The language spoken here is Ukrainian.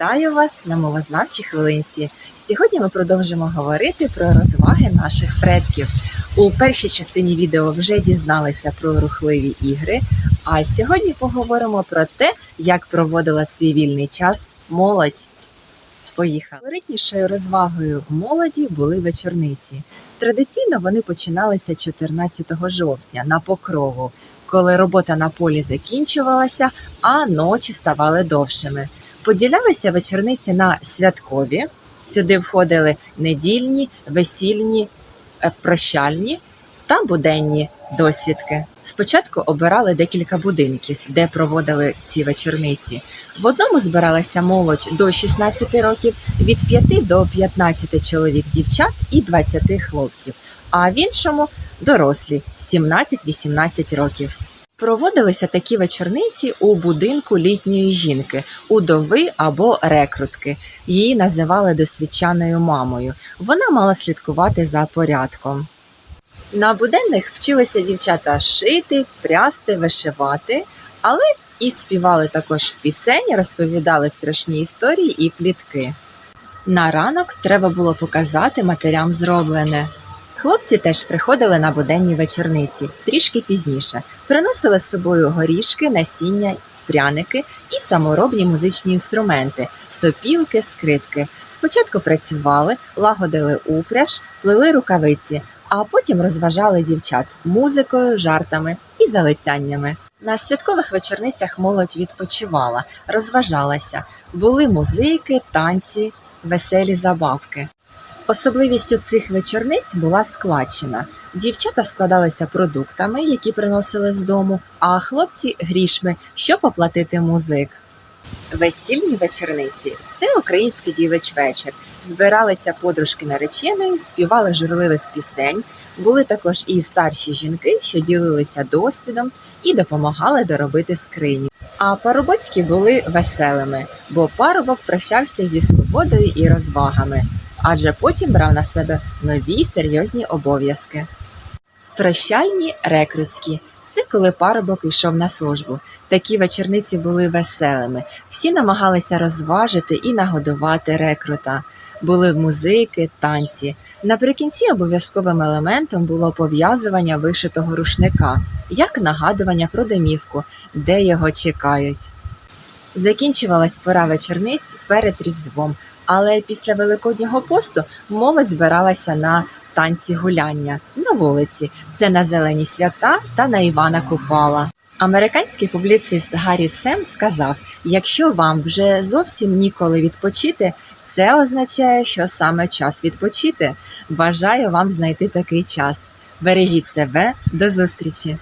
Вітаю вас на мовознавчій хвилинці. Сьогодні ми продовжимо говорити про розваги наших предків. У першій частині відео вже дізналися про рухливі ігри. А сьогодні поговоримо про те, як проводила свій вільний час молодь. Поїхали. Фаворитнішою розвагою молоді були вечорниці. Традиційно вони починалися 14 жовтня на покрову, коли робота на полі закінчувалася, а ночі ставали довшими. Поділялися вечорниці на святкові. Сюди входили недільні, весільні, е, прощальні та буденні досвідки. Спочатку обирали декілька будинків, де проводили ці вечорниці. В одному збиралася молодь до 16 років, від 5 до 15 чоловік дівчат і 20 хлопців, а в іншому дорослі 17-18 років. Проводилися такі вечорниці у будинку літньої жінки, удови або рекрутки. Її називали досвідчаною мамою. Вона мала слідкувати за порядком. На буденних вчилися дівчата шити, прясти, вишивати, але і співали також пісень, розповідали страшні історії і плітки. На ранок треба було показати матерям зроблене. Хлопці теж приходили на буденні вечорниці трішки пізніше, приносили з собою горішки, насіння, пряники і саморобні музичні інструменти, сопілки, скрипки. Спочатку працювали, лагодили упряж, плели рукавиці, а потім розважали дівчат музикою, жартами і залицяннями. На святкових вечорницях молодь відпочивала, розважалася, були музики, танці, веселі забавки. Особливістю цих вечорниць була складчина. Дівчата складалися продуктами, які приносили з дому, а хлопці грішми, щоб оплатити музик. Весільні вечорниці це український дівич вечір. Збиралися подружки нареченої, співали журливих пісень. Були також і старші жінки, що ділилися досвідом і допомагали доробити скриню. А парубоцькі були веселими, бо парубок прощався зі свободою і розвагами, адже потім брав на себе нові серйозні обов'язки. Прощальні рекрутські це коли парубок йшов на службу. Такі вечорниці були веселими. Всі намагалися розважити і нагодувати рекрута. Були музики, танці. Наприкінці обов'язковим елементом було пов'язування вишитого рушника, як нагадування про домівку, де його чекають. Закінчувалась пора вечорниць перед Різдвом, але після Великоднього посту молодь збиралася на танці гуляння на вулиці. Це на зелені свята та на Івана Купала. Американський публіцист Гаррі Сем сказав: якщо вам вже зовсім ніколи відпочити, це означає, що саме час відпочити. Бажаю вам знайти такий час. Бережіть себе, до зустрічі!